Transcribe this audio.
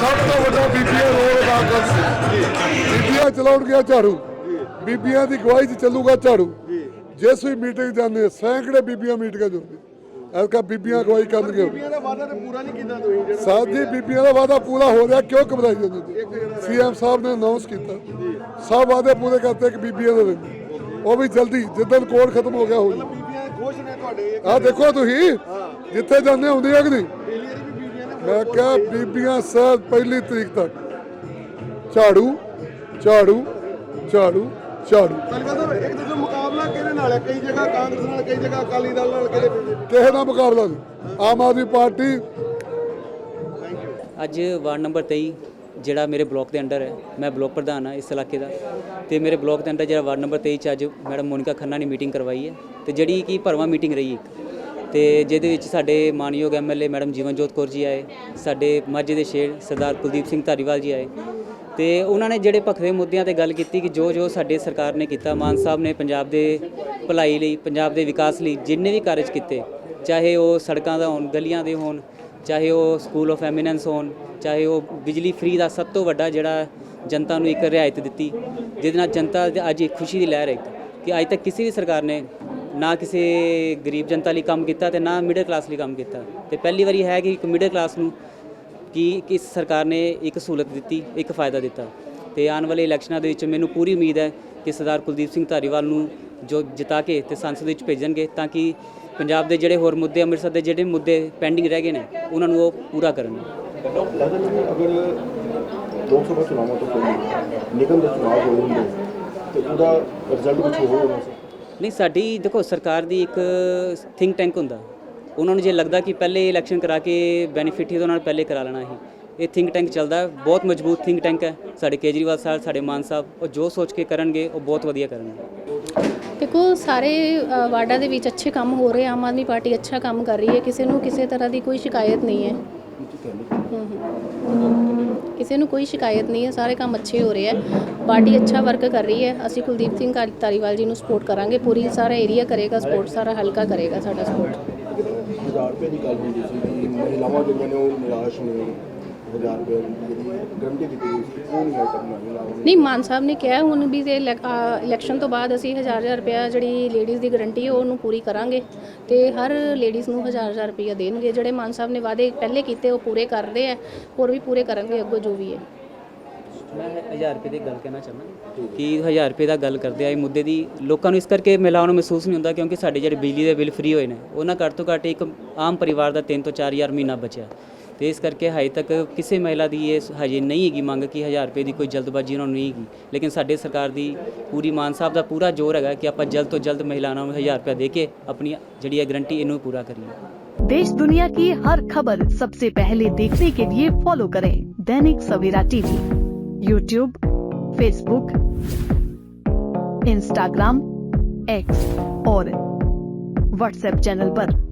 ਸਭ ਤੋਂ ਵੱਡਾ ਬੀਬੀਆਂ ਰੋਲ ਅਦਾ ਕਰਨ ਬੀਬੀਆਂ ਚਲਾਉਣਗੀਆਂ ਝਾੜੂ। ਬੀਬੀਆਂ ਦੀ ਗਵਾਹੀ 'ਚ ਚੱਲੂਗਾ ਝਾੜੂ। ਜਿਸ ਵੀ ਮੀਟਿੰਗ ਜਾਂਦੇ ਸੈਂਕੜੇ ਬੀਬੀਆਂ ਮੀਟਿੰਗਾਂ ਜਾਂਦੇ ਐਲਕਾ ਬੀਬੀਆਂ ਗਵਾਹੀ ਕਰਨਗੇ। ਬੀਬੀਆਂ ਦਾ ਵਾਅਦਾ ਤੇ ਪੂਰਾ ਨਹੀਂ ਕੀਤਾ ਤੁਸੀਂ ਜਿਹੜਾ ਸਾਡੀ ਬੀਬੀਆਂ ਦਾ ਵਾਅਦਾ ਪੂਰਾ ਹੋ ਰਿਹਾ ਕਿਉਂ ਘਬਰਾਈ ਜਾਂਦੇ ਤੁਸੀਂ? ਸੀਐਮ ਸਾਹਿਬ ਨੇ ਅਨਾਉਂਸ ਕੀਤਾ। ਸਭ ਵਾਅਦੇ ਪੂਰੇ ਕਰਤੇ ਕਿ ਬੀਬੀਆਂ ਦੇ ਉਹ ਵੀ ਜਲਦੀ ਜਿੱਦਨ ਕੋਡ ਖਤਮ ਹੋ ਗਿਆ ਹੋ ਜੀ ਬੀਬੀਆਂ ਖੁਸ਼ ਨੇ ਤੁਹਾਡੇ। ਆ ਦੇਖੋ ਤੁਸੀਂ ਜਿੱਥੇ ਜਾਂਦੇ ਹੁੰਦੇ ਹੋ ਕਿ ਨਹੀਂ? ਮੈਂ ਕਿਹਾ ਬੀਬੀਆਂ ਸਰ ਪਹਿਲੀ ਤਰੀਕ ਤੱਕ। ਝਾੜੂ ਝਾੜੂ ਝਾੜੂ ਝਾੜੂ। ਤਲਕਾ ਸਾਹਿਬ ਇੱਕ ਦੂਜੇ ਮੁਕਾਬਲਾ ਕਿਹਦੇ ਨਾਲ ਹੈ ਕਈ ਜਗ੍ਹਾ ਕਾਂਗਰਸ ਨਾਲ ਕਈ ਜਗ੍ਹਾ ਅਕਾਲੀ ਦਲ ਨਾਲ ਕਿਹਦੇ ਕਿਸੇ ਦਾ ਮੁਕਾਬਲਾ ਨਹੀਂ। ਆਮ ਆਦਮੀ ਪਾਰਟੀ ਅੱਜ ਵਾਰਡ ਨੰਬਰ 23 ਜਿਹੜਾ ਮੇਰੇ ਬਲਾਕ ਦੇ ਅੰਡਰ ਹੈ ਮੈਂ ਬਲਾਕ ਪ੍ਰਧਾਨ ਹਾਂ ਇਸ ਇਲਾਕੇ ਦਾ। ਤੇ ਮੇਰੇ ਬਲਾਕ ਦੇ ਅੰਡਰ ਜਿਹੜਾ ਵਾਰਡ ਨੰਬਰ 23 ਚ ਅੱਜ ਮੈਡਮ ਮੋਨਿਕਾ ਖੰਨਾ ਨੇ ਮੀਟਿੰਗ ਕਰਵਾਈ ਹੈ। ਤੇ ਜਿਹੜੀ ਕਿ ਭਰਵਾਂ ਮੀਟਿੰਗ ਰਹੀ ਇੱਕ ਤੇ ਜਿਹਦੇ ਵਿੱਚ ਸਾਡੇ ਮਾਨਯੋਗ ਐਮਐਲਏ ਮੈਡਮ ਜੀਵਨਜੋਤ ਕੌਰ ਜੀ ਆਏ, ਸਾਡੇ ਮਾਝੇ ਦੇ ਸ਼ੇਰ ਸਰਦਾਰ ਕੁਲਦੀਪ ਸਿੰਘ ਧਾਰੀਵਾਲ ਜੀ ਆਏ ਤੇ ਉਹਨਾਂ ਨੇ ਜਿਹੜੇ ਭਖਦੇ ਮੁੱਦਿਆਂ ਤੇ ਗੱਲ ਕੀਤੀ ਕਿ ਜੋ ਜੋ ਸਾਡੇ ਸਰਕਾਰ ਨੇ ਕੀਤਾ, ਮਾਨ ਸਾਹਿਬ ਨੇ ਪੰਜਾਬ ਦੇ ਭਲਾਈ ਲਈ, ਪੰਜਾਬ ਦੇ ਵਿਕਾਸ ਲਈ ਜਿੰਨੇ ਵੀ ਕਾਰਜ ਕੀਤੇ, ਚਾਹੇ ਉਹ ਸੜਕਾਂ ਦਾ ਹੋਣ, ਗਲੀਆਂ ਦੇ ਹੋਣ, ਚਾਹੇ ਉਹ ਸਕੂਲ ਆਫ ਐਮੀਨੈਂਸ ਹੋਣ, ਚਾਹੇ ਉਹ ਬਿਜਲੀ ਫ੍ਰੀ ਦਾ ਸਭ ਤੋਂ ਵੱਡਾ ਜਿਹੜਾ ਜਨਤਾ ਨੂੰ ਇੱਕ ਰਿਆਇਤ ਦਿੱਤੀ, ਜਿਹਦੇ ਨਾਲ ਜਨਤਾ ਅੱਜ ਇੱਕ ਖੁਸ਼ੀ ਦੀ ਲਹਿਰ ਹੈ ਇੱਕ ਕਿ ਅੱਜ ਤੱਕ ਕਿਸੇ ਵੀ ਸਰਕਾਰ ਨੇ ਨਾ ਕਿਸੇ ਗਰੀਬ ਜਨਤਾ ਲਈ ਕੰਮ ਕੀਤਾ ਤੇ ਨਾ ਮਿਡਲ ਕਲਾਸ ਲਈ ਕੰਮ ਕੀਤਾ। ਤੇ ਪਹਿਲੀ ਵਾਰੀ ਹੈ ਕਿ ਇੱਕ ਮਿਡਲ ਕਲਾਸ ਨੂੰ ਕਿ ਕਿਸ ਸਰਕਾਰ ਨੇ ਇੱਕ ਸਹੂਲਤ ਦਿੱਤੀ, ਇੱਕ ਫਾਇਦਾ ਦਿੱਤਾ। ਤੇ ਆਉਣ ਵਾਲੇ ਇਲੈਕਸ਼ਨਾਂ ਦੇ ਵਿੱਚ ਮੈਨੂੰ ਪੂਰੀ ਉਮੀਦ ਹੈ ਕਿ ਸਰਦਾਰ ਕੁਲਦੀਪ ਸਿੰਘ ਧਾਰੀਵਾਲ ਨੂੰ ਜੋ ਜਿਤਾ ਕੇ ਤੇ ਸੰਸਦ ਵਿੱਚ ਭੇਜਣਗੇ ਤਾਂ ਕਿ ਪੰਜਾਬ ਦੇ ਜਿਹੜੇ ਹੋਰ ਮੁੱਦੇ, ਅੰਮ੍ਰਿਤਸਰ ਦੇ ਜਿਹੜੇ ਮੁੱਦੇ ਪੈਂਡਿੰਗ ਰਹਿ ਗਏ ਨੇ, ਉਹਨਾਂ ਨੂੰ ਉਹ ਪੂਰਾ ਕਰਨ। ਲੱਗਦਾ ਨਹੀਂ ਅਗਰ ਲੋਕ ਸਭਾ ਚੁਣਾਵਾਂ ਤੋਂ ਪਹਿਲਾਂ ਨਿਗਮ ਦੇ ਚੁਣਾਵ ਹੋਏ ਹੁੰਦੇ ਤੇ ਉਹਦਾ ਰਿਜ਼ਲਟ ਕੁਝ ਹੋਰ ਹੋਣਾ ਸੀ ਨਹੀਂ ਸਾਡੀ ਦੇਖੋ ਸਰਕਾਰ ਦੀ ਇੱਕ ਥਿੰਕ ਟੈਂਕ ਹੁੰਦਾ। ਉਹਨਾਂ ਨੂੰ ਜੇ ਲੱਗਦਾ ਕਿ ਪਹਿਲੇ ਇਲੈਕਸ਼ਨ ਕਰਾ ਕੇ ਬੈਨੀਫਿਟ ਹੀ ਉਹਦੇ ਨਾਲ ਪਹਿਲੇ ਕਰਾ ਲੈਣਾ ਸੀ। ਇਹ ਥਿੰਕ ਟੈਂਕ ਚੱਲਦਾ ਹੈ, ਬਹੁਤ ਮਜ਼ਬੂਤ ਥਿੰਕ ਟੈਂਕ ਹੈ। ਸਾਡੇ ਕੇਜਰੀਵਾਲ ਸਾਹਿਬ ਸਾਡੇ ਮਾਨ ਸਾਹਿਬ ਉਹ ਜੋ ਸੋਚ ਕੇ ਕਰਨਗੇ ਉਹ ਬਹੁਤ ਵਧੀਆ ਕਰਨਗੇ। ਦੇਖੋ ਸਾਰੇ ਵਾਰਡਾਂ ਦੇ ਵਿੱਚ ਅੱਛੇ ਕੰਮ ਹੋ ਰਹੇ ਆਮ ਆਦਮੀ ਪਾਰਟੀ ਅੱਛਾ ਕੰਮ ਕਰ ਰਹੀ ਹੈ। ਕਿਸੇ ਨੂੰ ਕਿਸੇ ਤਰ੍ਹਾਂ ਦੀ ਕੋਈ ਸ਼ਿਕਾਇਤ ਨਹੀਂ ਹੈ। ਕਿਸੇ ਨੂੰ ਕੋਈ ਸ਼ਿਕਾਇਤ ਨਹੀਂ ਹੈ, ਸਾਰੇ ਕੰਮ ਅੱਛੇ ਹੋ ਰਹੇ ਹੈ। ਪਾਰਟੀ ਅੱਛਾ ਵਰਕ ਕਰ ਰਹੀ ਹੈ। ਅਸੀਂ ਕੁਲਦੀਪ ਸਿੰਘ ਧਾਰੀ- ਧਾਰੀਵਾਲ ਜੀ ਨੂੰ ਸਪੋਰਟ ਕਰਾਂਗੇ। ਪੂਰੀ ਸਾਰਾ ਏਰੀਆ ਕਰੇਗਾ ਸਪੋਰਟ ਸਾਰਾ ਹਲਕਾ ਕਰੇਗਾ ਸਾਡਾ ਸਪੋਰਟ ਹਜ਼ਾਰ ਰੁਪਏ ਦੀ ਗੱਲ ਹੁੰਦੀ ਸੀ ਕਿ ਮਹਿਲਾਵਾਂ ਜਿਹੜੀਆਂ ਨੇ ਉਹ ਨਿਰਾਸ਼ ਨੇ। ਹਜ਼ਾਰ ਰੁਪਏ ਦੀ ਜਿਹੜੀ ਗਰੰਟੀ ਦਿੱਤੀ ਗਈ ਸੀ ਉਹ ਨਹੀਂ ਮਾਨ ਸਾਹਿਬ ਨੇ ਕਿਹਾ ਹੁਣ ਵੀ ਤੇ ਇਲੈਕਸ਼ਨ ਤੋਂ ਬਾਅਦ ਅਸੀਂ ਹਜ਼ਾਰ ਹਜ਼ਾਰ ਰੁਪਇਆ ਜਿਹੜੀ ਲੇਡੀਜ਼ ਦੀ ਗਾਰੰਟੀ ਹੈ ਉਹਨੂੰ ਪੂਰੀ ਕਰਾਂਗੇ ਤੇ ਹਰ ਲੇਡੀਜ਼ ਨੂੰ ਹਜ਼ਾਰ ਹਜ਼ਾਰ ਰੁਪਇਆ ਦੇਣਗੇ। ਜਿਹੜੇ ਮਾਨ ਸਾਹਿਬ ਨੇ ਵਾਅਦੇ ਪਹਿਲੇ ਕੀਤੇ ਉਹ ਪੂਰੇ ਕਰਦੇ ਆ ਹੋਰ ਵੀ ਪੂਰੇ ਕਰਾਂਗੇ ਅੱਗੋਂ ਜੋ ਵੀ ਹੈ। ਮੈਂ 1000 ਰੁਪਏ ਦੀ ਗੱਲ ਕਹਿਣਾ ਚਾਹੁੰਦਾ ਕਿ 1000 ਰੁਪਏ ਦਾ ਗੱਲ ਕਰਦੇ ਆ ਇਹ ਮੁੱਦੇ ਦੀ ਲੋਕਾਂ ਨੂੰ ਇਸ ਕਰਕੇ ਮਹਿਲਾਵਾਂ ਨੂੰ ਮਹਿਸੂਸ ਨਹੀਂ ਹੁੰਦਾ ਕਿਉਂਕਿ ਸਾਡੇ ਜਿਹੜੇ ਬਿਜਲੀ ਦੇ ਬਿੱਲ ਫ੍ਰੀ ਹੋਏ ਨੇ ਉਹਨਾਂ ਘੱਟ ਤੋਂ ਘੱਟ ਇੱਕ ਆਮ ਪਰਿਵਾਰ ਦਾ 3 ਤੋਂ 4000 ਮਹੀਨਾ ਬਚਿਆ। ਤੇ ਇਸ ਕਰਕੇ ਹਜੇ ਤੱਕ ਕਿਸੇ ਮਹਿਲਾ ਦੀ ਇਹ ਹਜੇ ਨਹੀਂ ਹੈਗੀ ਮੰਗ ਕਿ 1000 ਰੁਪਏ ਦੀ ਕੋਈ ਜਲਦਬਾਜ਼ੀ ਉਹਨਾਂ ਨੂੰ ਨਹੀਂ ਹੈਗੀ ਲੇਕਿਨ ਸਾਡੇ ਸਰਕਾਰ ਦੀ ਪੂਰੀ ਮਾਨ ਸਾਹਿਬ ਦਾ ਪੂਰਾ ਜ਼ੋਰ ਹੈਗਾ ਕਿ ਆਪਾਂ ਜਲਦ ਤੋਂ ਜਲਦ ਮਹਿਲਾਵਾਂ ਨੂੰ 1000 ਰੁਪਏ ਦੇ ਕੇ ਆਪਣੀ ਜਿਹੜੀ ਹੈ ਗਰੰਟੀ ਇਹਨੂੰ ਪੂਰਾ ਕਰੀਏ देश दुनिया की हर खबर सबसे पहले देखने के लिए फॉलो करें Dainik Savera TV YouTube Facebook Instagram X और व्हाट्सएप चैनल पर।